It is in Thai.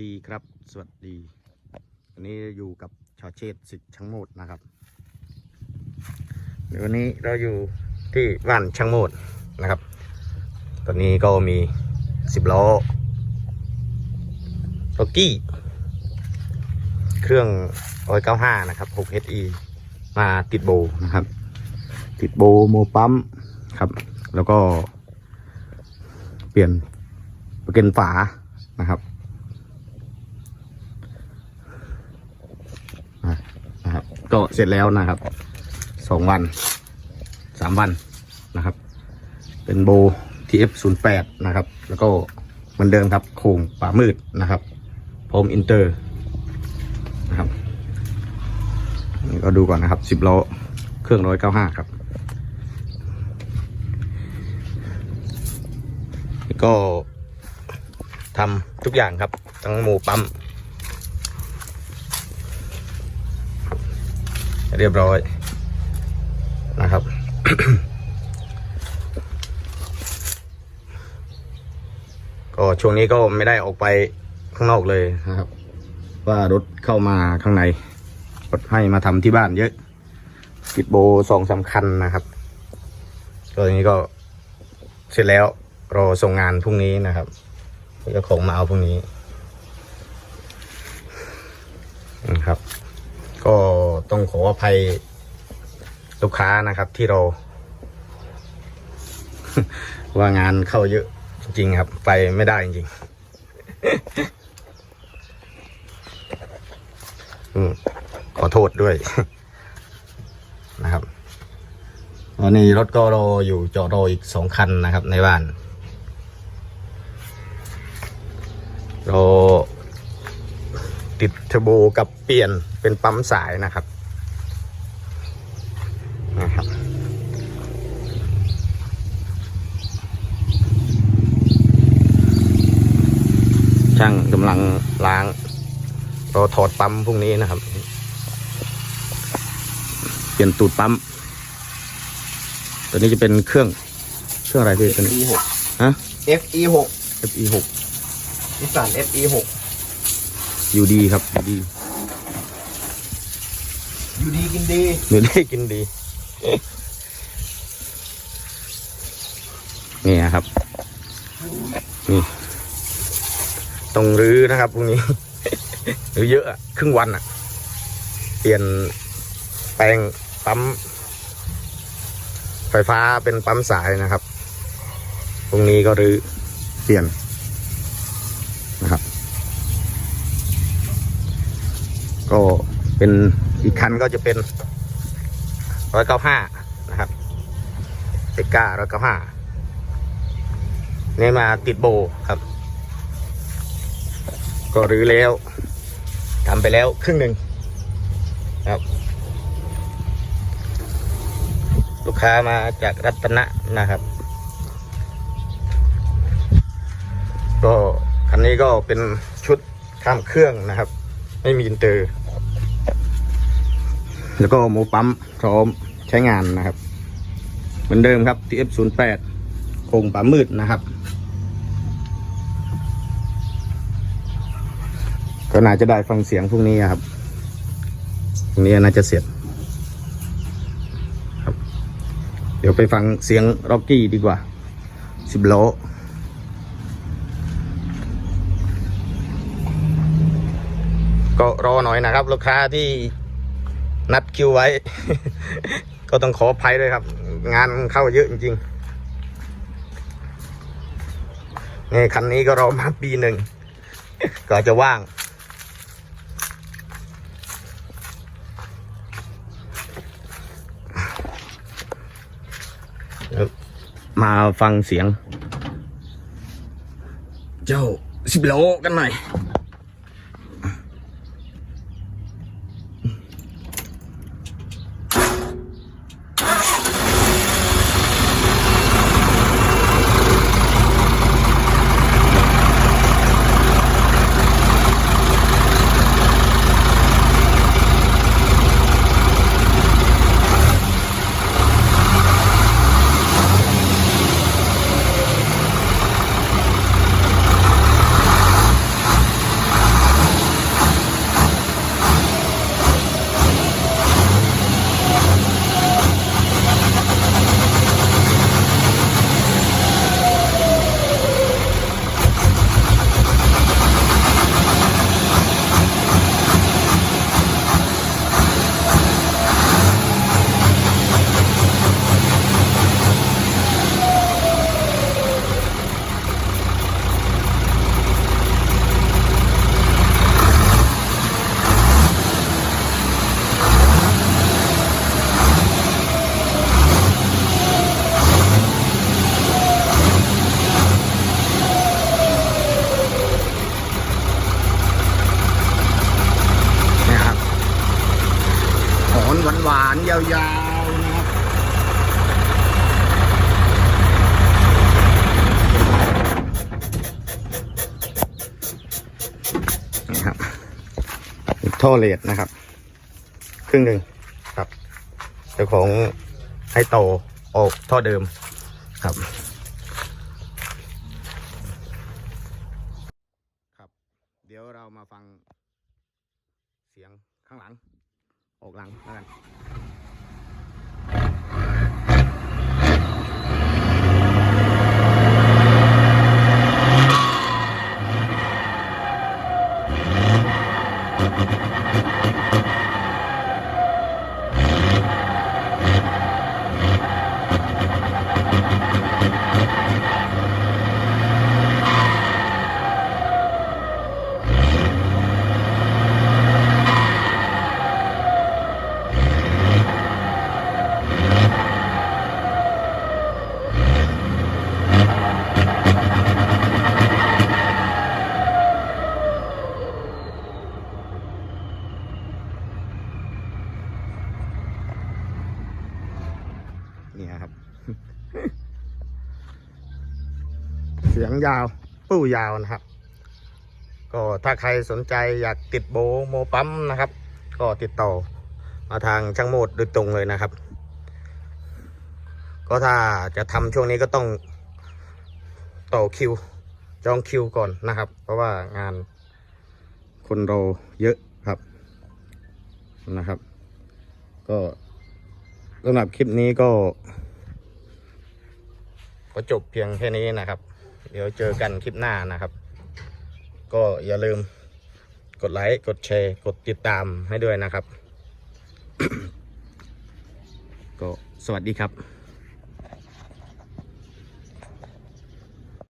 ดีครับ สวัสดี วันนี้อยู่กับชอเชษสิทธิ์ช่างโมดนะครับเดี๋ยววันนี้เราอยู่ที่บ้านช่างโมดนะครับ ตอนนี้ก็มีสิบล้อโรกี้ เครื่องร้อยเก้าห้านะครับหก HE มาติดโบนะครับ ติดโบโมปั๊มครับ แล้วก็เปลี่ยนประกันฝานะครับ อะนะครับ ก็เสร็จแล้วนะครับสองวันสามวันนะครับ เป็นโบ TF 0 8 นะครับ แล้วก็เหมือนเดิมครับโครงป่ามืดนะครับพร้อมอินเตอร์นะครับนี่ก็ดูก่อนนะครับสิบล้อเครื่องร้อยเก้าห้าครับ ก็ทำทุกอย่างครับ ทั้งหมูปั๊ม เรียบร้อยนะครับ ก็ช่วงนี้ก็ไม่ได้ออกไปข้างนอกเลยนะครับ ว่ารถเข้ามาข้างในรถให้มาทำที่บ้านเยอะติดโบสองสำคัญนะครับก็อย่างนี้ก็เสร็จแล้วรอส่งงานพรุ่งนี้นะครับเจ้าของมาเอาพรุ่งนี้นะครับ ก็ ต้องขออภัยลูกค้านะครับที่เรา ว่างานเข้าเยอะจริงครับ ไปไม่ได้จริงอืมขอโทษด้วย นะครับวันนี้รถก็รออยู่จอดรออีกสองคันนะครับ ในบ้านรอ ติดเทอร์โบกับเปลี่ยนเป็นปั๊มสายนะครับนะครับ ช่างกำลังล้างรอถอดปั๊มพรุ่งนี้นะครับ เปลี่ยนตูดปั๊ม ตัวนี้จะเป็นเครื่องเครื่องอะไรพี่ตัวนี้ FE หกฮะ FE หก FE หกนิสสัน FE หก อยู่ดีครับอยู่ดี อยู่ดีกินดีอยู่ได้กินดี นี่นะครับ นี่ต้องรื้อนะครับพรุ่งนี้รื้อเยอะอะครึ่งวันอะเปลี่ยนแปลงปั๊มไฟฟ้าเป็นปั๊มสายนะครับพรุ่งนี้ก็รื้อเปลี่ยนนะครับ ก็เป็นอีกคันก็จะเป็นร้อยเก้าห้านะครับเอกก้าร้อยเก้าห้านี่มาติดโบครับ ก็รื้อแล้วทำไปแล้วครึ่งหนึ่งครับ ลูกค้ามาจากรัตนะนะครับ ก็คันนี้ก็เป็นชุดข้ามเครื่องนะครับ ไม่มีอินเตอร์ แล้วก็โมปั๊มพร้อมใช้งานนะครับ เหมือนเดิมครับ TF 0 8 โครงป่ามืดนะครับ ก็น่าจะได้ฟังเสียงพรุ่งนี้ครับพรุ่งนี้น่าจะเสร็จครับ เดี๋ยวไปฟังเสียงร็อกกี้ดีกว่าสิบโลก็รอหน่อยนะครับ ลูกค้าที่ นัดคิวไว้ ก็ต้องขออภัยด้วยครับ งานเข้าเยอะจริงๆนี่คันนี้ก็รอมาปีหนึ่ง ก็จะว่าง มาฟังเสียง เจ้าสิบโลกันหน่อย ท่อเลดนะครับ ครึ่งหนึ่งครับเจ้าของให้โตออกท่อเดิมครับ ครับ เดี๋ยวเรามาฟังเสียงข้างหลัง ออกหลังแล้วกัน นี่ครับ เสียงยาวปู้ยาวนะครับ ก็ถ้าใครสนใจอยากติดโบโมปั๊มนะครับ ก็ติดต่อมาทางช่างโมดโดยตรงเลยนะครับ ก็ถ้าจะทำช่วงนี้ก็ต้องต่อคิว จองคิวก่อนนะครับ เพราะว่างานคนเราเยอะครับนะครับ ก็สำหรับคลิปนี้ก็ ก็จบเพียงแค่นี้นะครับ เดี๋ยวเจอกันคลิปหน้านะครับ ก็อย่าลืมกดไลค์ กดแชร์ กดติดตามให้ด้วยนะครับ ก็สวัสดีครับ